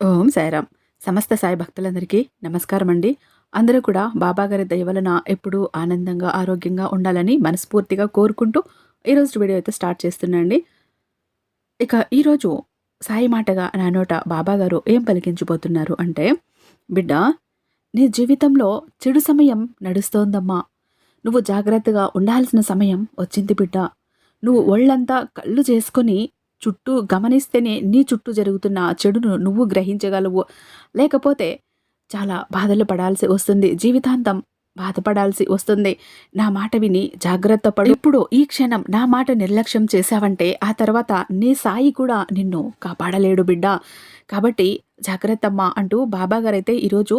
ఓం సాయిరామ్. సమస్త సాయి భక్తులందరికీ నమస్కారం అండి అందరూ కూడా బాబాగారి దయవలన ఎప్పుడూ ఆనందంగా ఆరోగ్యంగా ఉండాలని మనస్ఫూర్తిగా కోరుకుంటూ ఈరోజు వీడియో అయితే స్టార్ట్ చేస్తున్నాండి ఇక ఈరోజు సాయి మాటగా నా నోట బాబాగారు ఏం పలికించబోతున్నారు అంటే బిడ్డ నీ జీవితంలో చెడు సమయం నడుస్తోందమ్మా. నువ్వు జాగ్రత్తగా ఉండాల్సిన సమయం వచ్చింది బిడ్డ. నువ్వు ఒళ్ళంతా కళ్ళు చేసుకొని చుట్టూ గమనిస్తేనే నీ చుట్టూ జరుగుతున్న చెడును నువ్వు గ్రహించగలవు. లేకపోతే చాలా బాధలు పడాల్సి వస్తుంది. జీవితాంతం బాధపడాల్సి వస్తుంది. నా మాట విని జాగ్రత్త పడు. ఇప్పుడు ఈ క్షణం నా మాట నిర్లక్ష్యం చేశావంటే ఆ తర్వాత నీ సాయి కూడా నిన్ను కాపాడలేడు బిడ్డ. కాబట్టి జాగ్రత్తమ్మా అంటూ బాబాగారైతే ఈరోజు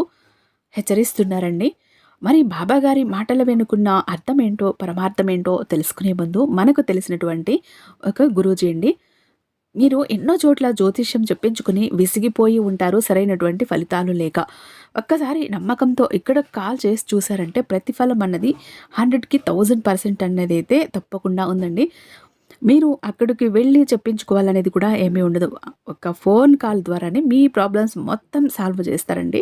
హెచ్చరిస్తున్నారండి. మరి బాబాగారి మాటల వెనుకున్న అర్థం ఏంటో పరమార్థం ఏంటో తెలుసుకునే ముందు మనకు తెలిసినటువంటి ఒక గురూజీ అండి. మీరు ఎన్నో చోట్ల జ్యోతిష్యం చెప్పించుకుని విసిగిపోయి ఉంటారు సరైనటువంటి ఫలితాలు లేక. ఒక్కసారి నమ్మకంతో ఇక్కడ కాల్ చేసి చూసారంటే ప్రతిఫలం అన్నది హండ్రెడ్కి థౌజండ్ పర్సెంట్ అనేది అయితే తప్పకుండా ఉందండి. మీరు అక్కడికి వెళ్ళి చెప్పించుకోవాలనేది కూడా ఏమీ ఉండదు. ఒక ఫోన్ కాల్ ద్వారానే మీ ప్రాబ్లమ్స్ మొత్తం సాల్వ్ చేస్తారండి.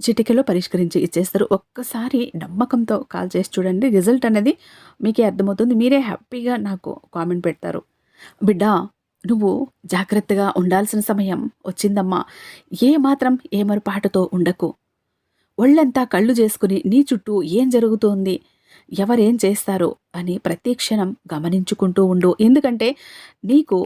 చిటికలో పరిష్కరించి ఇచ్చేస్తారు. ఒక్కసారి నమ్మకంతో కాల్ చేసి చూడండి. రిజల్ట్ అనేది మీకే అర్థమవుతుంది. మీరే హ్యాపీగా నాకు కామెంట్ పెడతారు. బిడ్డ నువ్వు జాగ్రత్తగా ఉండాల్సిన సమయం వచ్చిందమ్మా. ఏ మాత్రం ఏమరుపాటుతో ఉండకు. ఒళ్ళంతా కళ్ళు చేసుకుని నీ చుట్టూ ఏం జరుగుతోంది? ఎవరేం చేస్తారు? అని ప్రతి క్షణం గమనించుకుంటూ ఉండు. ఎందుకంటే నీకు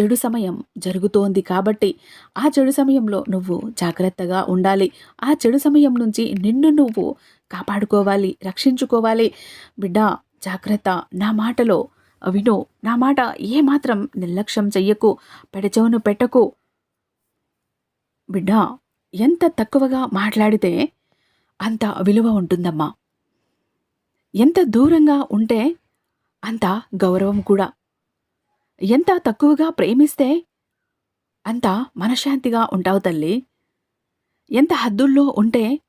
చెడు సమయం జరుగుతోంది కాబట్టి ఆ చెడు సమయంలో నువ్వు జాగ్రత్తగా ఉండాలి. ఆ చెడు సమయం నుంచి నిన్ను నువ్వు కాపాడుకోవాలి రక్షించుకోవాలి. బిడ్డ జాగ్రత్త. నా మాటలో విను. నా మాట ఏమాత్రం నిర్లక్ష్యం చెయ్యకు పెడచవును పెట్టకు. బిడ్డ ఎంత తక్కువగా మాట్లాడితే అంత విలువ ఉంటుందమ్మా. ఎంత దూరంగా ఉంటే అంత గౌరవం కూడా. ఎంత తక్కువగా ప్రేమిస్తే అంత మనశ్శాంతిగా ఉంటావు తల్లి. ఎంత హద్దుల్లో ఉంటే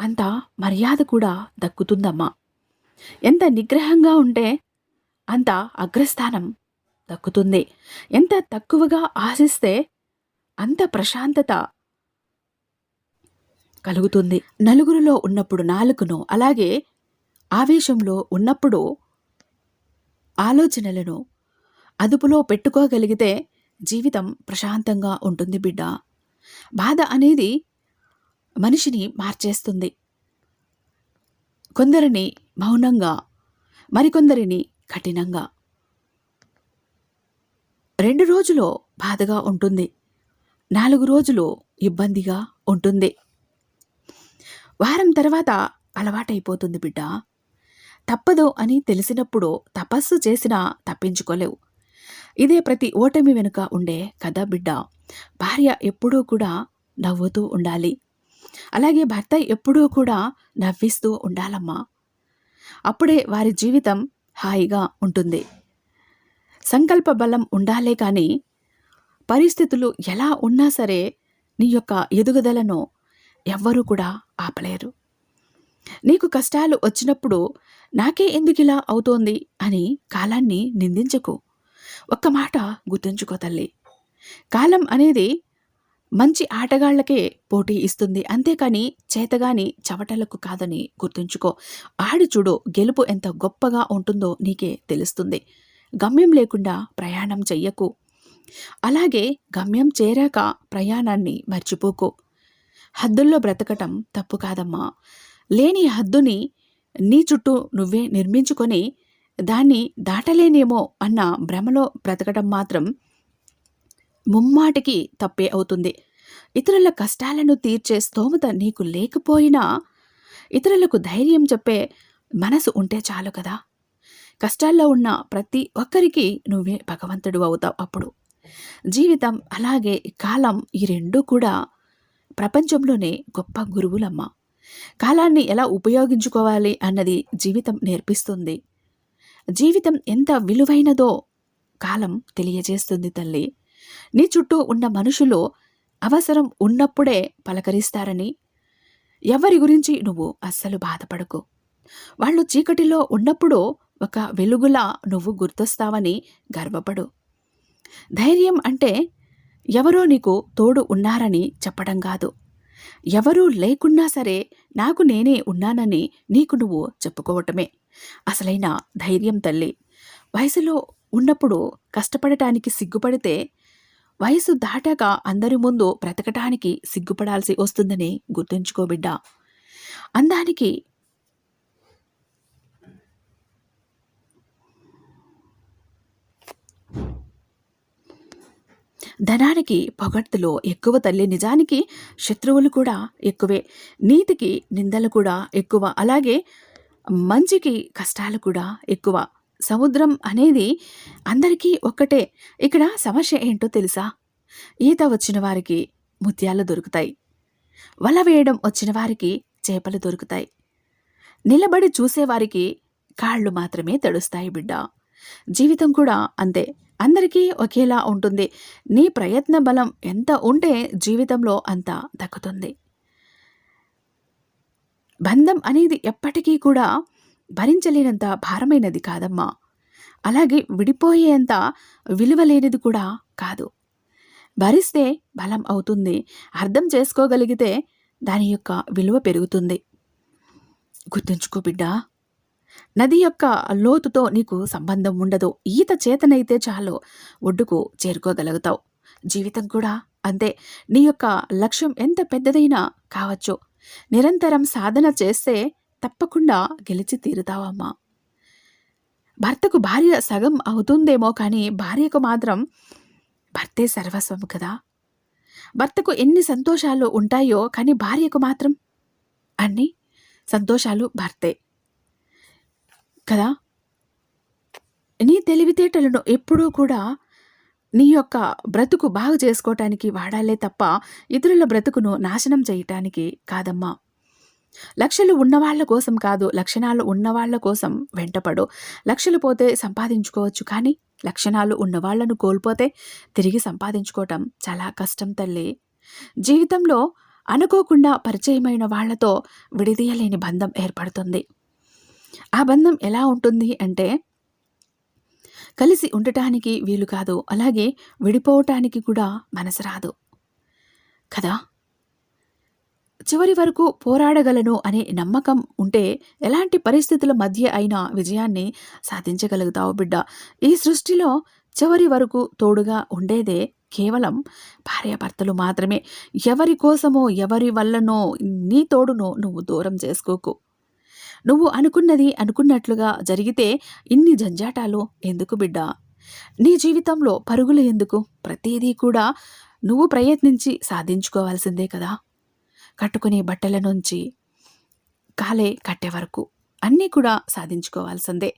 అంత మర్యాద కూడా దక్కుతుందమ్మా. ఎంత నిగ్రహంగా ఉంటే అంత అగ్రస్థానం దక్కుతుంది. ఎంత తక్కువగా ఆశిస్తే అంత ప్రశాంతత కలుగుతుంది. నలుగురిలో ఉన్నప్పుడు నాలుగును అలాగే ఆవేశంలో ఉన్నప్పుడు ఆలోచనలను అదుపులో పెట్టుకోగలిగితే జీవితం ప్రశాంతంగా ఉంటుంది బిడ్డ. బాధ అనేది మనిషిని మార్చేస్తుంది. కొందరిని మౌనంగా మరికొందరిని కఠినంగా. రెండు రోజులు బాధగా ఉంటుంది. నాలుగు రోజులు ఇబ్బందిగా ఉంటుంది. వారం తర్వాత అలవాటైపోతుంది బిడ్డ. తప్పదు అని తెలిసినప్పుడు తపస్సు చేసినా తప్పించుకోలేవు. ఇదే ప్రతి ఓటమి వెనుక ఉండే కథ బిడ్డ. భార్య ఎప్పుడూ కూడా నవ్వుతూ ఉండాలి. అలాగే భర్త ఎప్పుడూ కూడా నవ్విస్తూ ఉండాలమ్మా. అప్పుడే వారి జీవితం హాయిగా ఉంటుంది. సంకల్ప బలం ఉండాలే కానీ పరిస్థితులు ఎలా ఉన్నా సరే నీ యొక్క ఎదుగుదలను ఎవ్వరూ కూడా ఆపలేరు. నీకు కష్టాలు వచ్చినప్పుడు నాకే ఎందుకిలా అవుతోంది అని కాలాన్ని నిందించకు. ఒక్క మాట గుర్తుంచుకో తల్లి. కాలం అనేది మంచి ఆటగాళ్ళకే పోటీ ఇస్తుంది. అంతేకాని చేతగాని చవటలకు కాదని గుర్తుంచుకో. ఆడి చూడు గెలుపు ఎంత గొప్పగా ఉంటుందో నీకే తెలుస్తుంది. గమ్యం లేకుండా ప్రయాణం చెయ్యకు. అలాగే గమ్యం చేరాక ప్రయాణాన్ని మర్చిపోకు. హద్దుల్లో బ్రతకటం తప్పు కాదమ్మా. లేని హద్దుని నీ చుట్టూ నువ్వే నిర్మించుకొని దాన్ని దాటలేనేమో అన్న భ్రమలో బ్రతకడం మాత్రం ముమ్మాటికి తప్పే అవుతుంది. ఇతరుల కష్టాలను తీర్చే స్తోమత నీకు లేకపోయినా ఇతరులకు ధైర్యం చెప్పే మనసు ఉంటే చాలు కదా. కష్టాల్లో ఉన్న ప్రతి ఒక్కరికి నువ్వే భగవంతుడు అవుతావు అప్పుడు. జీవితం అలాగే కాలం ఈ రెండూ కూడా ప్రపంచంలోనే గొప్ప గురువులమ్మ. కాలాన్ని ఎలా ఉపయోగించుకోవాలి అన్నది జీవితం నేర్పిస్తుంది. జీవితం ఎంత విలువైనదో కాలం తెలియజేస్తుంది తల్లి. నీ చుట్టూ ఉన్న మనుషులు అవసరం ఉన్నప్పుడే పలకరిస్తారని. ఎవరి గురించి నువ్వు అస్సలు బాధపడకు. వాళ్ళు చీకటిలో ఉన్నప్పుడు ఒక వెలుగులా నువ్వు గుర్తొస్తావని గర్వపడు. ధైర్యం అంటే ఎవరో నీకు తోడు ఉన్నారని చెప్పడం కాదు. ఎవరూ లేకున్నా సరే నాకు నేనే ఉన్నానని నీకు నువ్వు చెప్పుకోవటమే. అసలైన ధైర్యం తల్లి. వయసులో ఉన్నప్పుడు కష్టపడటానికి సిగ్గుపడితే వయసు దాటాక అందరి ముందు బ్రతకటానికి సిగ్గుపడాల్సి వస్తుందని గుర్తుంచుకోబిడ్డ అందానికి ధనానికి పొగడ్తలో ఎక్కువ తల్లి. నిజానికి శత్రువులు కూడా ఎక్కువే. నీతికి నిందలు కూడా ఎక్కువ. అలాగే మంచికి కష్టాలు కూడా ఎక్కువ. సముద్రం అనేది అందరికీ ఒక్కటే. ఇక్కడ సమస్య ఏంటో తెలుసా? ఈత వచ్చిన వారికి ముత్యాలు దొరుకుతాయి. వల వేయడం వచ్చిన వారికి చేపలు దొరుకుతాయి. నిలబడి చూసేవారికి కాళ్ళు మాత్రమే తడుస్తాయి బిడ్డ. జీవితం కూడా అంతే. అందరికీ ఒకేలా ఉంటుంది. నీ ప్రయత్న బలం ఎంత ఉంటే జీవితంలో అంత దక్కుతుంది. బంధం అనేది ఎప్పటికీ కూడా భరించలేనంత భారమైనది కాదమ్మా. అలాగే విడిపోయేంత విలువలేనిది కూడా కాదు. భరిస్తే బలం అవుతుంది. అర్థం చేసుకోగలిగితే దాని యొక్క విలువ పెరుగుతుంది. గుర్తుంచుకో బిడ్డా నది యొక్క లోతుతో నీకు సంబంధం ఉండదు. ఈత చేతనైతే చాలు ఒడ్డుకు చేరుకోగలుగుతావు. జీవితం కూడా అంతే. నీ యొక్క లక్ష్యం ఎంత పెద్దదైనా కావచ్చు. నిరంతరం సాధన చేస్తే తప్పకుండా గెలిచి తీరుతావమ్మా భర్తకు భార్య సగం అవుతుందేమో కానీ భార్యకు మాత్రం భర్తే సర్వస్వం కదా. భర్తకు ఎన్ని సంతోషాలు ఉంటాయో కానీ భార్యకు మాత్రం అన్ని సంతోషాలు భర్తే కదా. నీ తెలివితేటలను ఎప్పుడూ కూడా నీ యొక్క బ్రతుకు బాగు చేసుకోవటానికి వాడాలే తప్ప ఇతరుల బ్రతుకును నాశనం చేయటానికి కాదమ్మా. లక్షలు ఉన్నవాళ్ళ కోసం కాదు లక్షణాలు ఉన్నవాళ్ళ కోసం వెంటపడు. లక్షలు పోతే సంపాదించుకోవచ్చు కానీ లక్షణాలు ఉన్నవాళ్ళను కోల్పోతే తిరిగి సంపాదించుకోవటం చాలా కష్టం తల్లి. జీవితంలో అనుకోకుండా పరిచయమైన వాళ్ళతో విడిదీయలేని బంధం ఏర్పడుతుంది. ఆ బంధం ఎలా ఉంటుంది అంటే కలిసి ఉండటానికి వీలు కాదు. అలాగే విడిపోవటానికి కూడా మనసు రాదు. కదా? చివరి వరకు పోరాడగలను అనే నమ్మకం ఉంటే ఎలాంటి పరిస్థితుల మధ్య అయినా విజయాన్ని సాధించగలుగుతావు బిడ్డ. ఈ సృష్టిలో చివరి వరకు తోడుగా ఉండేదే కేవలం భార్యాభర్తలు మాత్రమే. ఎవరి కోసమో ఎవరి వల్లనో నీ తోడునో నువ్వు దూరం చేసుకోకు. నువ్వు అనుకున్నది అనుకున్నట్లుగా జరిగితే ఇన్ని జంజాటాలు ఎందుకు బిడ్డ? నీ జీవితంలో పరుగులు ఎందుకు? ప్రతిదీ కూడా నువ్వు ప్రయత్నించి సాధించుకోవాల్సిందే కదా. కట్టుకునే బట్టల నుంచి కాలే కట్టే వరకు అన్నీ కూడా సాధించుకోవాల్సిందే.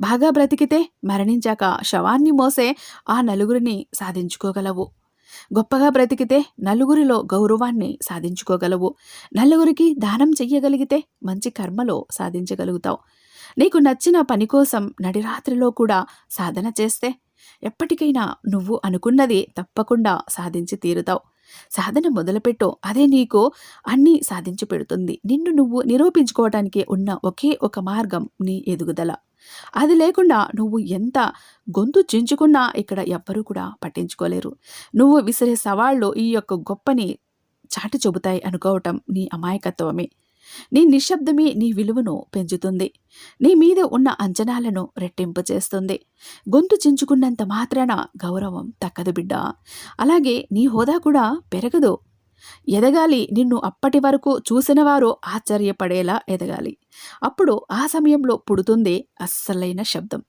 బాగా బ్రతికితే మరణించాక శవాన్ని మోసే ఆ నలుగురిని సాధించుకోగలవు. గొప్పగా బ్రతికితే నలుగురిలో గౌరవాన్ని సాధించుకోగలవు. నలుగురికి దానం చెయ్యగలిగితే మంచి కర్మలో సాధించగలుగుతావు. నీకు నచ్చిన పని కోసం నడిరాత్రిలో కూడా సాధన చేస్తే ఎప్పటికైనా నువ్వు అనుకున్నది తప్పకుండా సాధించి తీరుతావు. సాధన మొదలుపెట్టో అదే నీకు అన్నీ సాధించి పెడుతుంది. నిన్ను నువ్వు నిరూపించుకోవటానికి ఉన్న ఒకే ఒక మార్గం నీ ఎదుగుదల. అది లేకుండా నువ్వు ఎంత గొంతు చించుకున్నా ఇక్కడ ఎవ్వరూ కూడా పట్టించుకోలేరు. నువ్వు విసిరే సవాళ్ళు ఈ యొక్క గొప్పని చాటి చెబుతాయి అనుకోవటం నీ అమాయకత్వమే. నీ నిశ్శబ్దమే నీ విలువను పెంచుతుంది. నీ మీద ఉన్న అంచనాలను రెట్టింపు చేస్తుంది. గొంతు చించుకున్నంత మాత్రాన గౌరవం తక్కదు బిడ్డ. అలాగే నీ హోదా కూడా పెరగదు. ఎదగాలి నిన్ను అప్పటి వరకు చూసినవారు ఆశ్చర్యపడేలా ఎదగాలి. అప్పుడు ఆ సమయంలో పుడుతుంది అస్సలైన శబ్దం.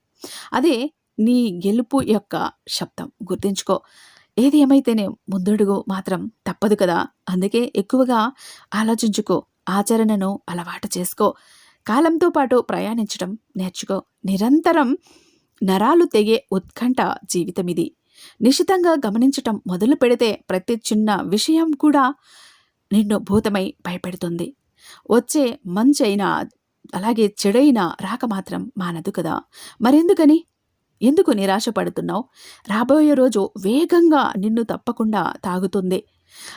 అదే నీ గెలుపు యొక్క శబ్దం. గుర్తుంచుకో. ఏది ఏమైతేనే ముందడుగు మాత్రం తప్పదు కదా. అందుకే ఎక్కువగా ఆలోచించుకో. ఆచరణను అలవాటు చేసుకో. కాలంతో పాటు ప్రయాణించడం నేర్చుకో. నిరంతరం నరాలు తెగే ఉత్కంఠ జీవితం ఇది నిశితంగా గమనించటం మొదలు పెడితే ప్రతి చిన్న విషయం కూడా నిన్ను భూతమై భయపెడుతుంది. వచ్చే మంచైనా అలాగే చెడైనా రాక మాత్రం మానదు కదా. మరెందుకని? ఎందుకు నిరాశ పడుతున్నావు రాబోయే రోజు వేగంగా నిన్ను తప్పకుండా తాగుతుంది.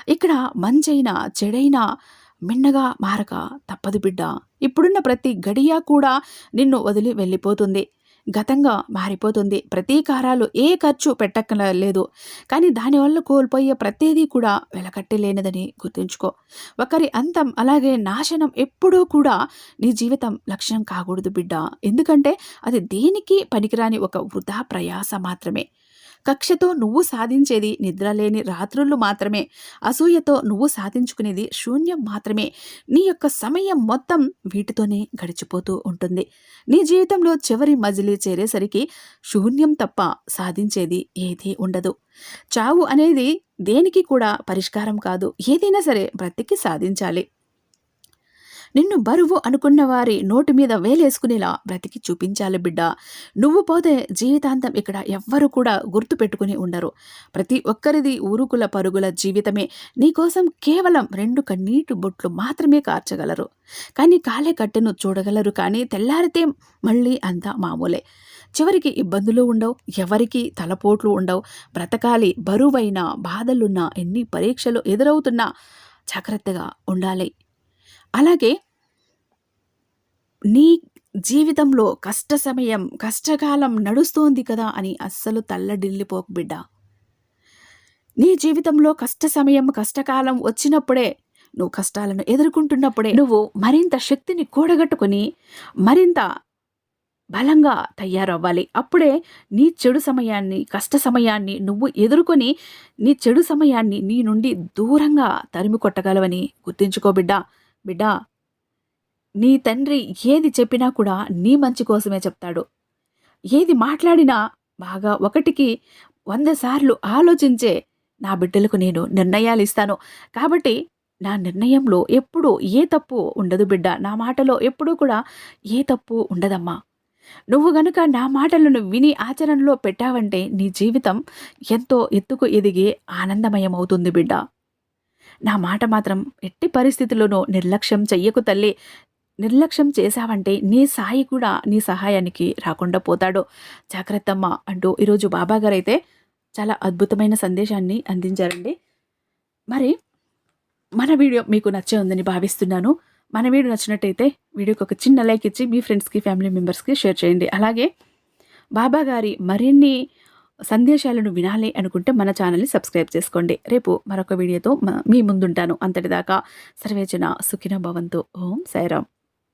ఇక్కడ మంచైనా చెడైనా మిన్నగా మారక తప్పదు బిడ్డ. ఇప్పుడున్న ప్రతి గడియా కూడా నిన్ను వదిలి వెళ్ళిపోతుంది. గతంగా మారిపోతుంది. ప్రతీకారాలు ఏ ఖర్చు పెట్టక్కలేదు కానీ దానివల్ల కోల్పోయే ప్రతిదీ కూడా వెలకట్టలేనిదని గుర్తుంచుకో. ఒకరి అంతం అలాగే నాశనం ఎప్పుడూ కూడా నీ జీవితం లక్ష్యం కాకూడదు బిడ్డ. ఎందుకంటే అది దేనికి పనికిరాని ఒక వృధా ప్రయాస మాత్రమే. కక్షతో నువ్వు సాధించేది నిద్రలేని రాత్రుళ్ళు మాత్రమే. అసూయతో నువ్వు సాధించుకునేది శూన్యం మాత్రమే. నీ యొక్క సమయం మొత్తం వీటితోనే గడిచిపోతూ ఉంటుంది. నీ జీవితంలో చివరి మజిలీ చేరేసరికి శూన్యం తప్ప సాధించేది ఏదీ ఉండదు. చావు అనేది దేనికి కూడా పరిష్కారం కాదు. ఏదైనా సరే బ్రతికి సాధించాలి. నిన్ను బరువు అనుకున్న వారి నోటి మీద వేలేసుకునేలా బ్రతికి చూపించాలి బిడ్డ. నువ్వు పోతే జీవితాంతం ఇక్కడ ఎవ్వరు కూడా గుర్తు పెట్టుకుని ఉండరు. ప్రతి ఒక్కరిది ఊరుకుల పరుగుల జీవితమే. నీకోసం కేవలం రెండు కన్నీటి బొట్లు మాత్రమే కార్చగలరు. కానీ కాలే కట్టెను చూడగలరు కానీ తెల్లారితే మళ్ళీ అంతా మామూలే. చివరికి ఇబ్బందులు ఉండవు ఎవరికి తలపోట్లు ఉండవు. బ్రతకాలి బరువైన బాధలున్నా ఎన్ని పరీక్షలు ఎదురవుతున్నా జాగ్రత్తగా ఉండాలి. అలాగే నీ జీవితంలో కష్ట సమయం కష్టకాలం నడుస్తోంది కదా అని అస్సలు తల్లడిల్లిపోకు బిడ్డ. నీ జీవితంలో కష్ట సమయం కష్టకాలం వచ్చినప్పుడే నువ్వు కష్టాలను ఎదుర్కొంటున్నప్పుడే నువ్వు మరింత శక్తిని కూడగట్టుకొని మరింత బలంగా తయారవ్వాలి. అప్పుడే నీ చెడు సమయాన్ని కష్ట సమయాన్ని నువ్వు ఎదుర్కొని నీ చెడు సమయాన్ని నీ నుండి దూరంగా తరిమి కొట్టగలవని గుర్తుంచుకో బిడ్డ బిడ్డా నీ తండ్రి ఏది చెప్పినా కూడా నీ మంచి కోసమే చెప్తాడు. ఏది మాట్లాడినా బాగా ఒకటికి వంద సార్లు ఆలోచించే నా బిడ్డలకు నేను నిర్ణయాలు ఇస్తాను. కాబట్టి నా నిర్ణయంలో ఎప్పుడూ ఏ తప్పు ఉండదు బిడ్డ. నా మాటలో ఎప్పుడూ కూడా ఏ తప్పు ఉండదమ్మా. నువ్వు గనుక నా మాటలను విని ఆచరణలో పెట్టావంటే నీ జీవితం ఎంతో ఎత్తుకు ఎదిగి ఆనందమయమవుతుంది బిడ్డ. నా మాట మాత్రం ఎట్టి పరిస్థితుల్లోనూ నిర్లక్ష్యం చెయ్యకు తల్లి. నిర్లక్ష్యం చేశావంటే నీ సాయి కూడా నీ సహాయానికి రాకుండా పోతాడు. జాగ్రత్తమ్మ అంటూ ఈరోజు బాబాగారు అయితే చాలా అద్భుతమైన సందేశాన్ని అందించారండి. మరి మన వీడియో మీకు నచ్చే ఉందని భావిస్తున్నాను. మన వీడియో నచ్చినట్టయితే వీడియోకి ఒక చిన్న లైక్ ఇచ్చి మీ ఫ్రెండ్స్కి ఫ్యామిలీ మెంబర్స్కి షేర్ చేయండి. అలాగే బాబాగారి మరిన్ని సందేశాలను వినాలి అనుకుంటే మన ఛానల్ని సబ్స్క్రైబ్ చేసుకోండి. రేపు మరొక వీడియోతో మీ ముందుంటాను. అంతటిదాకా సర్వేజన సుఖిన భవంతు. ఓం సాయిరామ్.